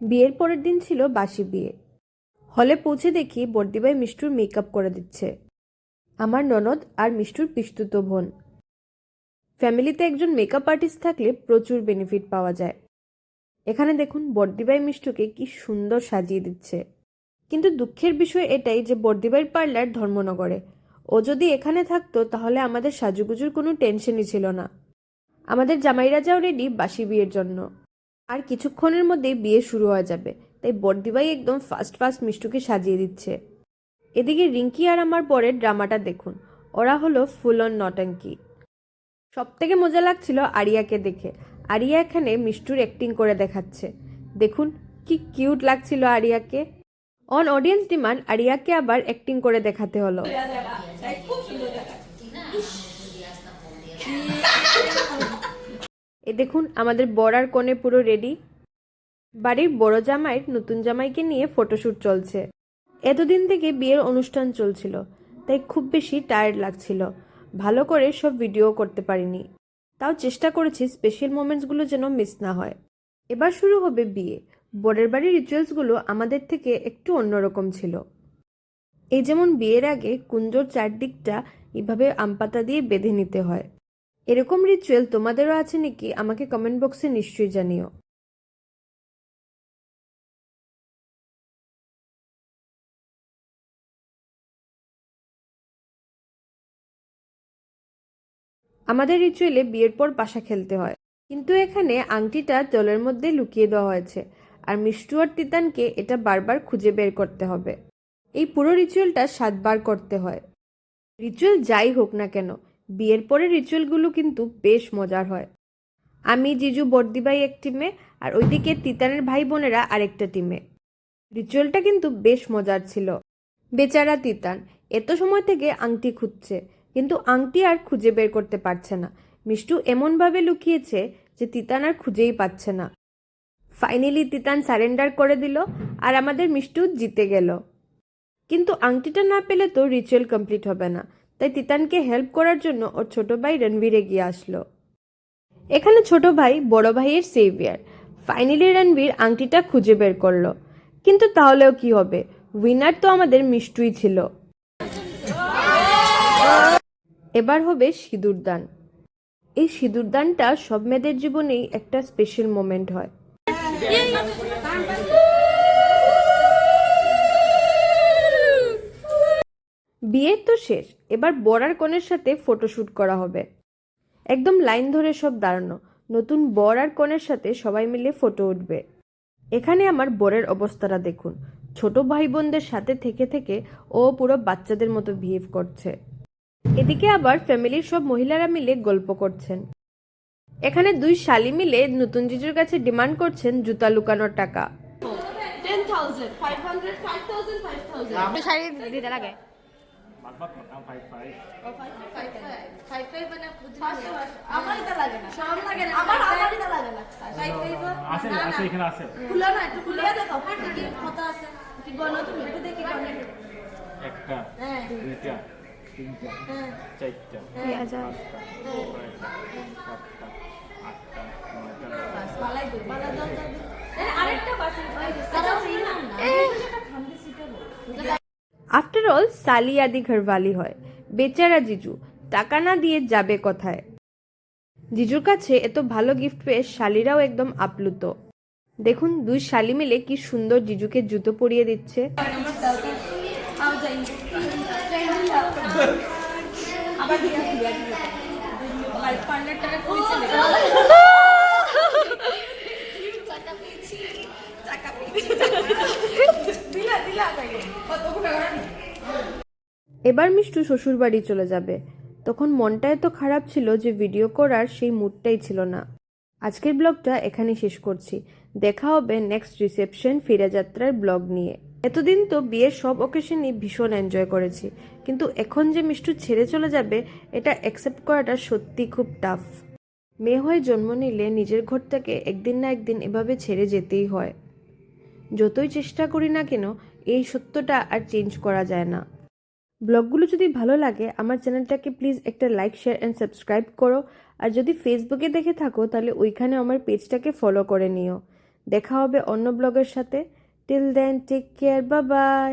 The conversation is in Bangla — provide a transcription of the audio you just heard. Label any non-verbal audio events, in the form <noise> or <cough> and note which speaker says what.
Speaker 1: বিয়ের পরের দিন ছিল বাসি বিয়ে। হলে পৌঁছে দেখি বর্দিবাই মিষ্টুর মেকআপ করে দিচ্ছে। আমার ননদ আর মিষ্টুর পিস্তুত বোন। ফ্যামিলিতে একজন মেকআপ আর্টিস্ট থাকলে প্রচুর বেনিফিট পাওয়া যায়। এখানে দেখুন বর্দিবাই মিষ্টুকে কি সুন্দর সাজিয়ে দিচ্ছে। কিন্তু দুঃখের বিষয় এটাই যে বর্দিবাইয়ের পার্লার ধর্মনগরে। ও যদি এখানে থাকতো তাহলে আমাদের সাজুগুজুর কোনো টেনশনই ছিল না। আমাদের জামাইরা যাও রেডি বাসি বিয়ের জন্য। আর কিছুক্ষণের মধ্যেই বিয়ে শুরু হয়ে যাবে তাই বর্দিবাই একদম ফাস্ট ফাস্ট মিষ্টুকে সাজিয়ে দিচ্ছে। এদিকে রিঙ্কি আর আমার পরের ড্রামাটা দেখুন। ওরা হলো ফুল অন নটাঙ্কি সব থেকে মজা লাগছিল আরিয়াকে দেখে। আরিয়া এখানে মিষ্টুর অ্যাক্টিং করে দেখাচ্ছে। দেখুন কি কিউট লাগছিল আরিয়াকে। অন অডিয়েন্স ডিমান্ড আরিয়াকে আবার অ্যাক্টিং করে দেখাতে হলো। <laughs> এ দেখুন, আমাদের বর আর কনে পুরো রেডি বাড়ির বড় জামাইয়ের নতুন জামাইকে নিয়ে ফটোশ্যুট চলছে। এতদিন থেকে বিয়ের অনুষ্ঠান চলছিল, তাই খুব বেশি টায়ার্ড লাগছিল। ভালো করে সব ভিডিও করতে পারিনি। তাও চেষ্টা করেছি স্পেশাল মোমেন্টসগুলো যেন মিস না হয়। এবার শুরু হবে বিয়ে। বরের বাড়ির রিচুয়ালসগুলো আমাদের থেকে একটু অন্যরকম ছিল। এই যেমন বিয়ের আগে কুঞ্জর চারদিকটা এভাবে আমপাতা দিয়ে বেঁধে নিতে হয়। এরকম রিচুয়াল তোমাদেরও আছে নাকি? আমাকে কমেন্ট বক্সে নিশ্চয়ই জানিও। আমাদের রিচুয়ালে বিয়ের পর পাশা খেলতে হয়। কিন্তু এখানে আংটিটা জলের মধ্যে লুকিয়ে দেওয়া হয়েছে। আর মিষ্টু আর তিতানকে এটা বারবার খুঁজে বের করতে হবে। এই পুরো রিচুয়ালটা সাতবার করতে হয়। রিচুয়াল যাই হোক না কেন বিয়ের পরে রিচুয়ালগুলো কিন্তু বেশ মজার হয়। আমি জিজু বর্দিবাই এক টিমে আর ওইদিকে তিতানের ভাই বোনেরা আরেকটা টিমে রিচুয়ালটা কিন্তু বেশ মজার ছিল। বেচারা তিতান এত সময় থেকে আংটি খুঁজছে, কিন্তু আংটি আর খুঁজে বের করতে পারছে না। মিষ্টু এমনভাবে লুকিয়েছে যে তিতান আর খুঁজেই পাচ্ছে না। ফাইনালি তিতান সারেন্ডার করে দিল, আর আমাদের মিষ্টু জিতে গেল। কিন্তু আংটিটা না পেলে তো রিচুয়াল কমপ্লিট হবে না। তাই তিতানকে হেল্প করার জন্য ওর ছোট ভাই রণবীর এগিয়ে আসলো। এখানে ছোট ভাই, বড় ভাইয়ের সেভিয়ার ফাইনালি রণবীর আংটিটা খুঁজে বের করল। কিন্তু তাহলেও কি হবে? উইনার তো আমাদের মিষ্টুই ছিল। এবার হবে সিঁদুরদান এই সিঁদুরদানটা সব মেয়েদের জীবনেই একটা স্পেশাল মোমেন্ট হয়। বিয়ে তো শেষ এবার বরার কনের সাথে ফটোশ্যুট করা হবে। একদম লাইন ধরে সব দাঁড়ানো নতুন বর আর কনের সাথে সবাই মিলে ফটো উঠবে। এখানে আমার বরের অবস্থাটা দেখুন ছোট ভাই বোনদের সাথে থেকে থেকে ও পুরো বাচ্চাদের মতো বিহেভ করছে। এদিকে আবার ফ্যামিলির সব মহিলারা মিলে গল্প করছেন। এখানে দুই শালি মিলে নতুন জিজুর কাছে ডিমান্ড করছেন জুতা লুকানোর টাকা।
Speaker 2: Ten thousand five hundred five thousand five thousand
Speaker 3: sari দিতে লাগে।
Speaker 2: একটু হ্যাঁ।
Speaker 4: দুইটা তিনটা
Speaker 2: হ্যাঁ।
Speaker 4: চারটা
Speaker 1: আচ্ছা
Speaker 4: পাঁচটা ছয়টা সাতটা আটটা নয়টা।
Speaker 2: আরেকটা বাসি
Speaker 1: আফটার অল সালি আদি ঘরওয়ালি হয়। বেচারা জিজু, টাকা না দিয়ে যাবে কোথায়? জিজুর কাছে এত ভালো গিফট পেয়ে শালিরাও একদম আপ্লুত। দেখুন, দুই শালি মিলে কি সুন্দর জিজুকে জুতো পরিয়ে দিচ্ছে।
Speaker 2: আবার দিয়া দিয়া আবার পার্লার টাকা কইছে দিলা দিলা কতগুলো করা
Speaker 1: এবার মিষ্টু শ্বশুর বাড়ি চলে যাবে। তখন মনটা এত খারাপ ছিল যে ভিডিও করার সেই মুডটাই ছিল না। আজকের ব্লগটা এখানে শেষ করছি। দেখা হবে নেক্সট রিসেপশন ফিরাযাত্রার ব্লগ নিয়ে। এতদিন তো বিয়ের সব অকেশনই ভীষণ এনজয় করেছি। কিন্তু এখন যে মিষ্টু ছেড়ে চলে যাবে, এটা অ্যাকসেপ্ট করাটা সত্যি খুব টাফ মেয়ে হয়ে জন্ম নিলে নিজের ঘরটাকে একদিন না একদিন এভাবে ছেড়ে যেতেই হয়। যতই চেষ্টা করি না কেন, এই সত্যটা আর চেঞ্জ করা যায় না। ব্লগগুলো যদি ভালো লাগে, আমার চ্যানেলটাকে প্লিজ একটা লাইক শেয়ার অ্যান্ড সাবস্ক্রাইব করো। আর যদি ফেসবুকে দেখে থাকো, তাহলে ওইখানে আমার পেজটাকে ফলো করে নিও। দেখা হবে অন্য ব্লগের সাথে। টিল দেন টেক কেয়ার বা বাই